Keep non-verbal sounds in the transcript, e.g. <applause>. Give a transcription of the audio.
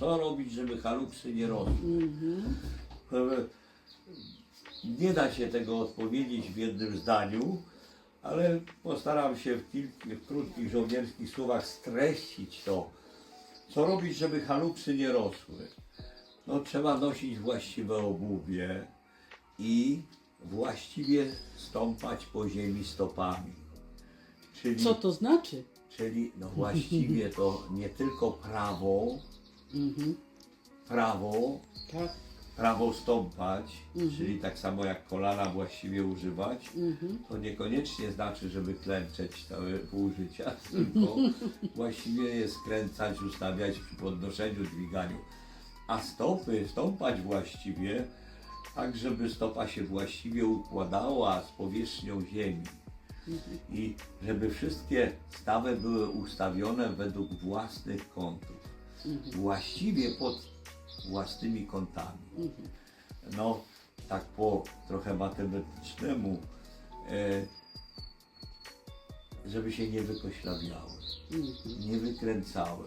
Co robić, żeby haluksy nie rosły? E, Nie da się tego odpowiedzieć w jednym zdaniu, ale postaram się w, kilku, w krótkich żołnierskich słowach streścić to. Co robić, żeby haluksy nie rosły? No, trzeba nosić właściwe obuwie i właściwie stąpać po ziemi stopami. Czyli, Co to znaczy? czyli no właściwie to nie tylko prawą, Mhm. prawą, Tak. prawo stąpać, czyli tak samo jak kolana właściwie używać, to niekoniecznie znaczy, żeby klęczeć całe pół życia, tylko <laughs> właściwie je skręcać, ustawiać przy podnoszeniu, dźwiganiu. A stopy stąpać właściwie, tak żeby stopa się właściwie układała z powierzchnią ziemi. I żeby wszystkie stawy były ustawione według własnych kątów. Właściwie pod własnymi kątami. No, tak po trochę matematycznemu, e, żeby się nie wykoślawiały, nie wykręcały.